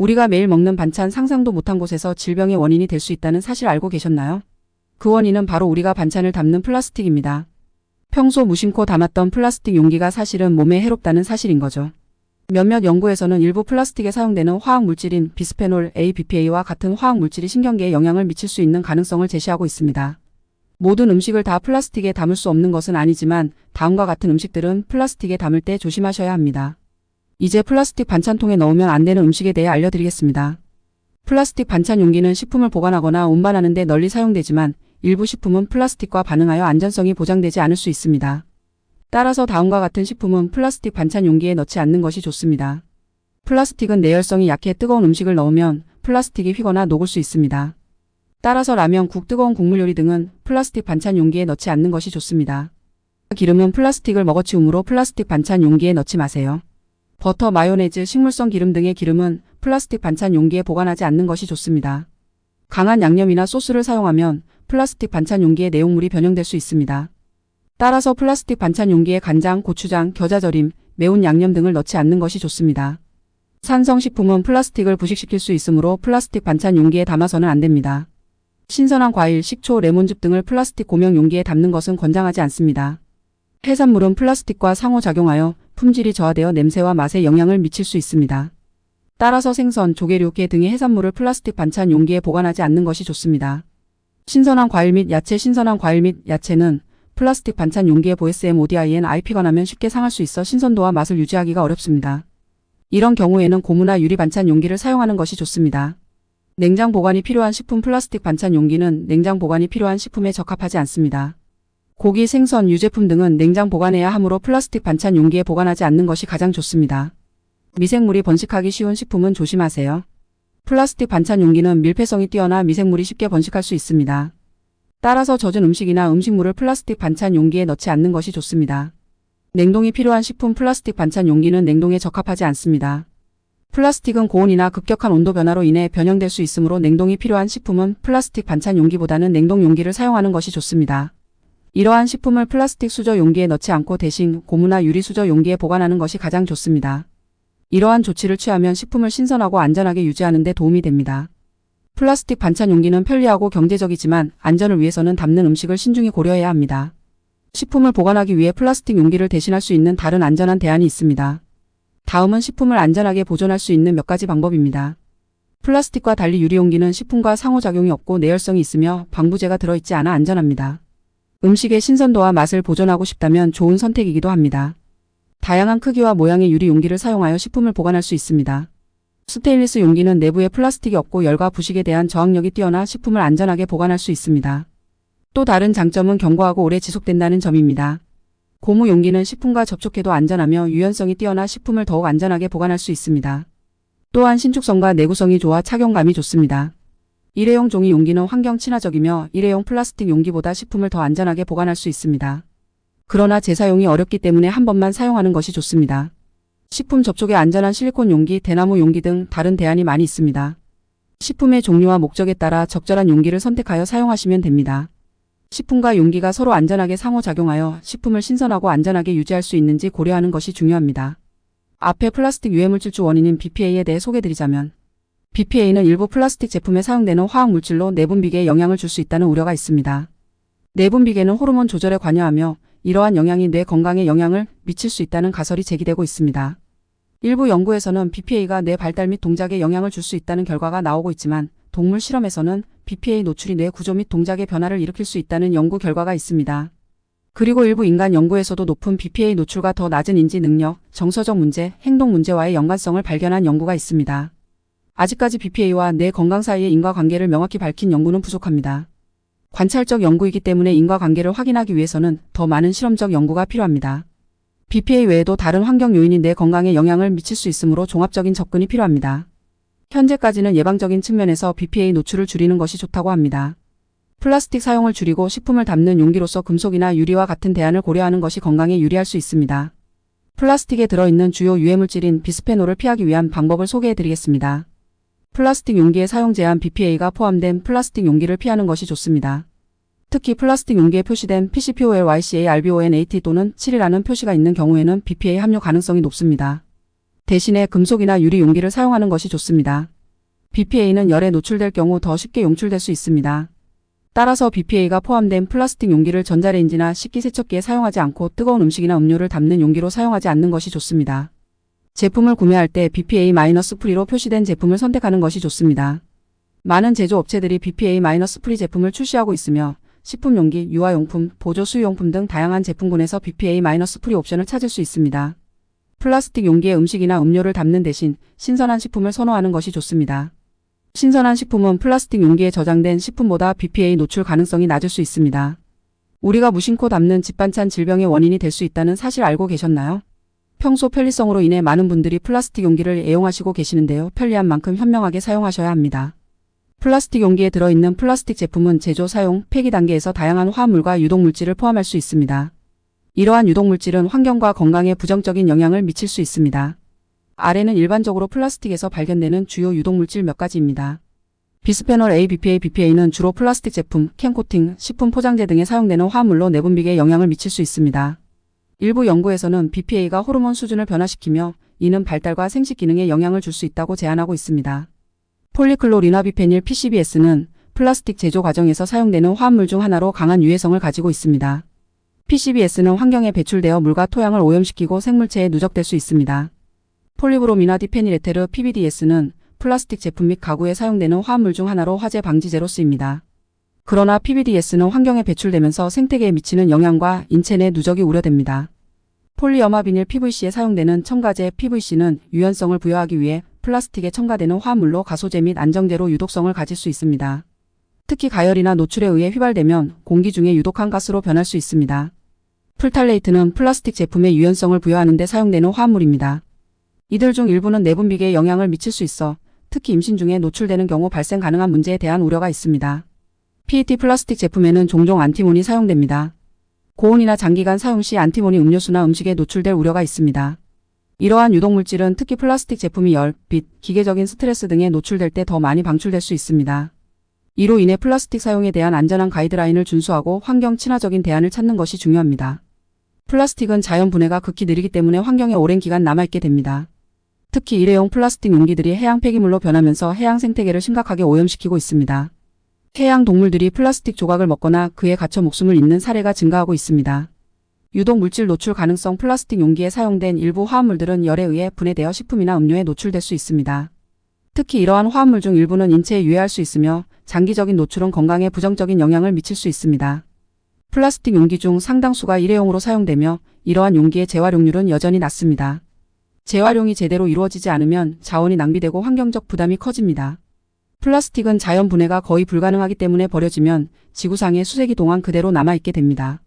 우리가 매일 먹는 반찬 상상도 못한 곳에서 질병의 원인이 될 수 있다는 사실 알고 계셨나요? 그 원인은 바로 우리가 반찬을 담는 플라스틱입니다. 평소 무심코 담았던 플라스틱 용기가 사실은 몸에 해롭다는 사실인 거죠. 몇몇 연구에서는 일부 플라스틱에 사용되는 화학 물질인 비스페놀 A, BPA와 같은 화학 물질이 신경계에 영향을 미칠 수 있는 가능성을 제시하고 있습니다. 모든 음식을 다 플라스틱에 담을 수 없는 것은 아니지만 다음과 같은 음식들은 플라스틱에 담을 때 조심하셔야 합니다. 이제 플라스틱 반찬통에 넣으면 안 되는 음식에 대해 알려드리겠습니다. 플라스틱 반찬 용기는 식품을 보관하거나 운반하는 데 널리 사용되지만 일부 식품은 플라스틱과 반응하여 안전성이 보장되지 않을 수 있습니다. 따라서 다음과 같은 식품은 플라스틱 반찬 용기에 넣지 않는 것이 좋습니다. 플라스틱은 내열성이 약해 뜨거운 음식을 넣으면 플라스틱이 휘거나 녹을 수 있습니다. 따라서 라면, 국, 뜨거운 국물 요리 등은 플라스틱 반찬 용기에 넣지 않는 것이 좋습니다. 기름은 플라스틱을 먹어치우므로 플라스틱 반찬 용기에 넣지 마세요. 버터, 마요네즈, 식물성 기름 등의 기름은 플라스틱 반찬 용기에 보관하지 않는 것이 좋습니다. 강한 양념이나 소스를 사용하면 플라스틱 반찬 용기의 내용물이 변형될 수 있습니다. 따라서 플라스틱 반찬 용기에 간장, 고추장, 겨자절임, 매운 양념 등을 넣지 않는 것이 좋습니다. 산성식품은 플라스틱을 부식시킬 수 있으므로 플라스틱 반찬 용기에 담아서는 안 됩니다. 신선한 과일, 식초, 레몬즙 등을 플라스틱 고명 용기에 담는 것은 권장하지 않습니다. 해산물은 플라스틱과 상호작용하여 품질이 저하되어 냄새와 맛에 영향을 미칠 수 있습니다. 따라서 생선, 조개류, 게 등의 해산물을 플라스틱 반찬 용기에 보관하지 않는 것이 좋습니다. 신선한 과일 및 야채, 신선한 과일 및 야채는 플라스틱 반찬 용기에 보SM ODIN IP가 나면 쉽게 상할 수 있어 신선도와 맛을 유지하기가 어렵습니다. 이런 경우에는 고무나 유리 반찬 용기를 사용하는 것이 좋습니다. 냉장 보관이 필요한 식품 플라스틱 반찬 용기는 냉장 보관이 필요한 식품에 적합하지 않습니다. 고기, 생선, 유제품 등은 냉장 보관해야 하므로 플라스틱 반찬 용기에 보관하지 않는 것이 가장 좋습니다. 미생물이 번식하기 쉬운 식품은 조심하세요. 플라스틱 반찬 용기는 밀폐성이 뛰어나 미생물이 쉽게 번식할 수 있습니다. 따라서 젖은 음식이나 음식물을 플라스틱 반찬 용기에 넣지 않는 것이 좋습니다. 냉동이 필요한 식품 플라스틱 반찬 용기는 냉동에 적합하지 않습니다. 플라스틱은 고온이나 급격한 온도 변화로 인해 변형될 수 있으므로 냉동이 필요한 식품은 플라스틱 반찬 용기보다는 냉동 용기를 사용하는 것이 좋습니다. 이러한 식품을 플라스틱 수저 용기에 넣지 않고 대신 고무나 유리 수저 용기에 보관하는 것이 가장 좋습니다. 이러한 조치를 취하면 식품을 신선하고 안전하게 유지하는 데 도움이 됩니다. 플라스틱 반찬 용기는 편리하고 경제적이지만 안전을 위해서는 담는 음식을 신중히 고려해야 합니다. 식품을 보관하기 위해 플라스틱 용기를 대신할 수 있는 다른 안전한 대안이 있습니다. 다음은 식품을 안전하게 보존할 수 있는 몇 가지 방법입니다. 플라스틱과 달리 유리 용기는 식품과 상호작용이 없고 내열성이 있으며 방부제가 들어있지 않아 안전합니다. 음식의 신선도와 맛을 보존하고 싶다면 좋은 선택이기도 합니다. 다양한 크기와 모양의 유리 용기를 사용하여 식품을 보관할 수 있습니다. 스테인리스 용기는 내부에 플라스틱이 없고 열과 부식에 대한 저항력이 뛰어나 식품을 안전하게 보관할 수 있습니다. 또 다른 장점은 견고하고 오래 지속된다는 점입니다. 고무 용기는 식품과 접촉해도 안전하며 유연성이 뛰어나 식품을 더욱 안전하게 보관할 수 있습니다. 또한 신축성과 내구성이 좋아 착용감이 좋습니다. 일회용 종이 용기는 환경 친화적이며 일회용 플라스틱 용기보다 식품을 더 안전하게 보관할 수 있습니다. 그러나 재사용이 어렵기 때문에 한 번만 사용하는 것이 좋습니다. 식품 접촉에 안전한 실리콘 용기, 대나무 용기 등 다른 대안이 많이 있습니다. 식품의 종류와 목적에 따라 적절한 용기를 선택하여 사용하시면 됩니다. 식품과 용기가 서로 안전하게 상호작용하여 식품을 신선하고 안전하게 유지할 수 있는지 고려하는 것이 중요합니다. 앞에 플라스틱 유해물질주 원인인 BPA에 대해 소개드리자면 BPA는 일부 플라스틱 제품에 사용되는 화학물질로 내분비계에 영향을 줄 수 있다는 우려가 있습니다. 내분비계는 호르몬 조절에 관여하며 이러한 영향이 뇌 건강에 영향을 미칠 수 있다는 가설이 제기되고 있습니다. 일부 연구에서는 BPA가 뇌 발달 및 동작에 영향을 줄 수 있다는 결과가 나오고 있지만 동물 실험에서는 BPA 노출이 뇌 구조 및 동작의 변화를 일으킬 수 있다는 연구 결과가 있습니다. 그리고 일부 인간 연구에서도 높은 BPA 노출과 더 낮은 인지 능력, 정서적 문제, 행동 문제와의 연관성을 발견한 연구가 있습니다. 아직까지 BPA와 뇌 건강 사이의 인과관계를 명확히 밝힌 연구는 부족합니다. 관찰적 연구이기 때문에 인과관계를 확인하기 위해서는 더 많은 실험적 연구가 필요합니다. BPA 외에도 다른 환경 요인이 뇌 건강에 영향을 미칠 수 있으므로 종합적인 접근이 필요합니다. 현재까지는 예방적인 측면에서 BPA 노출을 줄이는 것이 좋다고 합니다. 플라스틱 사용을 줄이고 식품을 담는 용기로서 금속이나 유리와 같은 대안을 고려하는 것이 건강에 유리할 수 있습니다. 플라스틱에 들어있는 주요 유해물질인 비스페놀을 피하기 위한 방법을 소개해 드리겠습니다. 플라스틱 용기의 사용 제한 BPA가 포함된 플라스틱 용기를 피하는 것이 좋습니다. 특히 플라스틱 용기에 표시된 PCPOLYCARBONAT 또는 7이라는 표시가 있는 경우에는 BPA 함유 가능성이 높습니다. 대신에 금속이나 유리 용기를 사용하는 것이 좋습니다. BPA는 열에 노출될 경우 더 쉽게 용출될 수 있습니다. 따라서 BPA가 포함된 플라스틱 용기를 전자레인지나 식기세척기에 사용하지 않고 뜨거운 음식이나 음료를 담는 용기로 사용하지 않는 것이 좋습니다. 제품을 구매할 때 BPA-프리로 표시된 제품을 선택하는 것이 좋습니다. 많은 제조업체들이 BPA-프리 제품을 출시하고 있으며 식품용기, 유아용품, 보조 수유용품 등 다양한 제품군에서 BPA-프리 옵션을 찾을 수 있습니다. 플라스틱 용기에 음식이나 음료를 담는 대신 신선한 식품을 선호하는 것이 좋습니다. 신선한 식품은 플라스틱 용기에 저장된 식품보다 BPA 노출 가능성이 낮을 수 있습니다. 우리가 무심코 담는 집반찬 질병의 원인이 될 수 있다는 사실 알고 계셨나요? 평소 편리성으로 인해 많은 분들이 플라스틱 용기를 애용하시고 계시는데요. 편리한 만큼 현명하게 사용하셔야 합니다. 플라스틱 용기에 들어있는 플라스틱 제품은 제조, 사용, 폐기 단계에서 다양한 화합물과 유독물질을 포함할 수 있습니다. 이러한 유독물질은 환경과 건강에 부정적인 영향을 미칠 수 있습니다. 아래는 일반적으로 플라스틱에서 발견되는 주요 유독물질 몇 가지입니다. 비스페놀 A, BPA, BPA는 주로 플라스틱 제품, 캔 코팅, 식품 포장재 등에 사용되는 화합물로 내분비계에 영향을 미칠 수 있습니다. 일부 연구에서는 BPA가 호르몬 수준을 변화시키며 이는 발달과 생식 기능에 영향을 줄 수 있다고 제안하고 있습니다. 폴리클로리나 비페닐 PCBS는 플라스틱 제조 과정에서 사용되는 화합물 중 하나로 강한 유해성을 가지고 있습니다. PCBS는 환경에 배출되어 물과 토양을 오염시키고 생물체에 누적될 수 있습니다. 폴리브로미나 디페닐에테르 PBDS는 플라스틱 제품 및 가구에 사용되는 화합물 중 하나로 화재 방지제로 쓰입니다. 그러나 PBDS는 환경에 배출되면서 생태계에 미치는 영향과 인체 내 누적이 우려됩니다. 폴리어마비닐 PVC에 사용되는 첨가제 PVC는 유연성을 부여하기 위해 플라스틱에 첨가되는 화합물로 가소제 및 안정제로 유독성을 가질 수 있습니다. 특히 가열이나 노출에 의해 휘발되면 공기 중에 유독한 가스로 변할 수 있습니다. 풀탈레이트는 플라스틱 제품의 유연성을 부여하는 데 사용되는 화합물입니다. 이들 중 일부는 내분비계에 영향을 미칠 수 있어 특히 임신 중에 노출되는 경우 발생 가능한 문제에 대한 우려가 있습니다. PET 플라스틱 제품에는 종종 안티몬이 사용됩니다. 고온이나 장기간 사용 시 안티몬이 음료수나 음식에 노출될 우려가 있습니다. 이러한 유독물질은 특히 플라스틱 제품이 열, 빛, 기계적인 스트레스 등에 노출될 때 더 많이 방출될 수 있습니다. 이로 인해 플라스틱 사용에 대한 안전한 가이드라인을 준수하고 환경 친화적인 대안을 찾는 것이 중요합니다. 플라스틱은 자연 분해가 극히 느리기 때문에 환경에 오랜 기간 남아있게 됩니다. 특히 일회용 플라스틱 용기들이 해양 폐기물로 변하면서 해양 생태계를 심각하게 오염시키고 있습니다. 해양 동물들이 플라스틱 조각을 먹거나 그에 갇혀 목숨을 잃는 사례가 증가하고 있습니다. 유독 물질 노출 가능성 플라스틱 용기에 사용된 일부 화합물들은 열에 의해 분해되어 식품이나 음료에 노출될 수 있습니다. 특히 이러한 화합물 중 일부는 인체에 유해할 수 있으며 장기적인 노출은 건강에 부정적인 영향을 미칠 수 있습니다. 플라스틱 용기 중 상당수가 일회용으로 사용되며 이러한 용기의 재활용률은 여전히 낮습니다. 재활용이 제대로 이루어지지 않으면 자원이 낭비되고 환경적 부담이 커집니다. 플라스틱은 자연 분해가 거의 불가능하기 때문에 버려지면 지구상의 수세기 동안 그대로 남아있게 됩니다.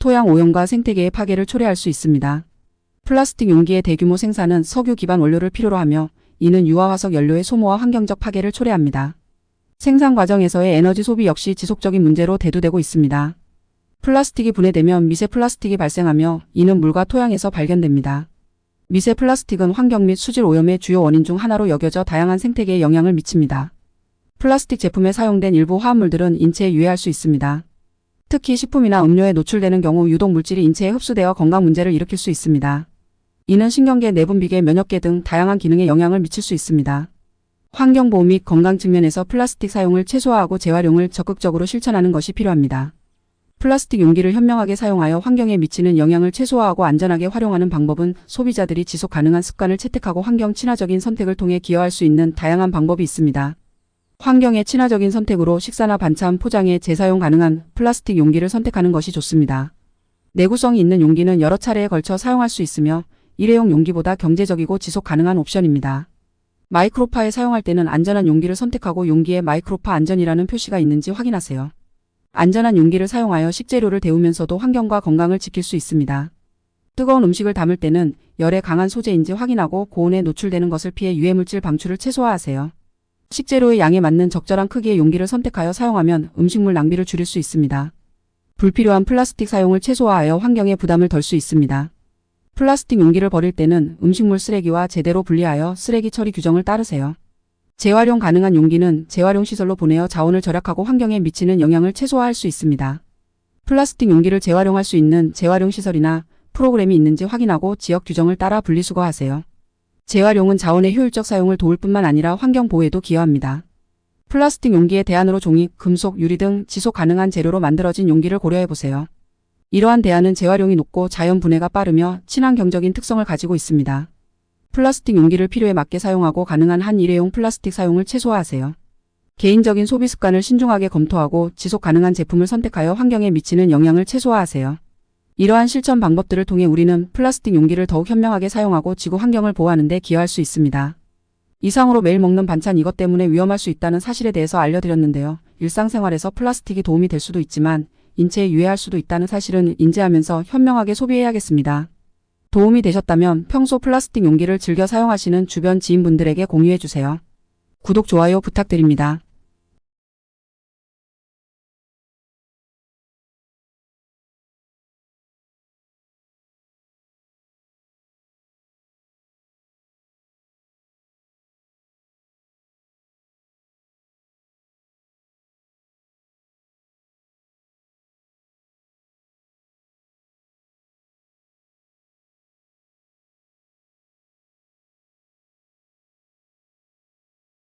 토양 오염과 생태계의 파괴를 초래할 수 있습니다. 플라스틱 용기의 대규모 생산은 석유 기반 원료를 필요로 하며 이는 유화화석 연료의 소모와 환경적 파괴를 초래합니다. 생산 과정에서의 에너지 소비 역시 지속적인 문제로 대두되고 있습니다. 플라스틱이 분해되면 미세 플라스틱이 발생하며 이는 물과 토양에서 발견됩니다. 미세 플라스틱은 환경 및 수질 오염의 주요 원인 중 하나로 여겨져 다양한 생태계에 영향을 미칩니다. 플라스틱 제품에 사용된 일부 화합물들은 인체에 유해할 수 있습니다. 특히 식품이나 음료에 노출되는 경우 유독 물질이 인체에 흡수되어 건강 문제를 일으킬 수 있습니다. 이는 신경계, 내분비계, 면역계 등 다양한 기능에 영향을 미칠 수 있습니다. 환경보호 및 건강 측면에서 플라스틱 사용을 최소화하고 재활용을 적극적으로 실천하는 것이 필요합니다. 플라스틱 용기를 현명하게 사용하여 환경에 미치는 영향을 최소화하고 안전하게 활용하는 방법은 소비자들이 지속 가능한 습관을 채택하고 환경 친화적인 선택을 통해 기여할 수 있는 다양한 방법이 있습니다. 환경에 친화적인 선택으로 식사나 반찬 포장에 재사용 가능한 플라스틱 용기를 선택하는 것이 좋습니다. 내구성이 있는 용기는 여러 차례에 걸쳐 사용할 수 있으며 일회용 용기보다 경제적이고 지속 가능한 옵션입니다. 마이크로파에 사용할 때는 안전한 용기를 선택하고 용기에 마이크로파 안전이라는 표시가 있는지 확인하세요. 안전한 용기를 사용하여 식재료를 데우면서도 환경과 건강을 지킬 수 있습니다. 뜨거운 음식을 담을 때는 열에 강한 소재인지 확인하고 고온에 노출되는 것을 피해 유해물질 방출을 최소화하세요. 식재료의 양에 맞는 적절한 크기의 용기를 선택하여 사용하면 음식물 낭비를 줄일 수 있습니다. 불필요한 플라스틱 사용을 최소화하여 환경에 부담을 덜 수 있습니다. 플라스틱 용기를 버릴 때는 음식물 쓰레기와 제대로 분리하여 쓰레기 처리 규정을 따르세요. 재활용 가능한 용기는 재활용 시설로 보내어 자원을 절약하고 환경에 미치는 영향을 최소화할 수 있습니다. 플라스틱 용기를 재활용할 수 있는 재활용 시설이나 프로그램이 있는지 확인하고 지역 규정을 따라 분리수거하세요. 재활용은 자원의 효율적 사용을 도울 뿐만 아니라 환경 보호에도 기여합니다. 플라스틱 용기의 대안으로 종이, 금속, 유리 등 지속 가능한 재료로 만들어진 용기를 고려해 보세요. 이러한 대안은 재활용이 높고 자연 분해가 빠르며 친환경적인 특성을 가지고 있습니다. 플라스틱 용기를 필요에 맞게 사용하고 가능한 한 일회용 플라스틱 사용을 최소화하세요. 개인적인 소비 습관을 신중하게 검토하고 지속 가능한 제품을 선택하여 환경에 미치는 영향을 최소화하세요. 이러한 실천 방법들을 통해 우리는 플라스틱 용기를 더욱 현명하게 사용하고 지구 환경을 보호하는 데 기여할 수 있습니다. 이상으로 매일 먹는 반찬 이것 때문에 위험할 수 있다는 사실에 대해서 알려드렸는데요. 일상생활에서 플라스틱이 도움이 될 수도 있지만 인체에 유해할 수도 있다는 사실은 인지하면서 현명하게 소비해야겠습니다. 도움이 되셨다면 평소 플라스틱 용기를 즐겨 사용하시는 주변 지인분들에게 공유해 주세요. 구독, 좋아요 부탁드립니다.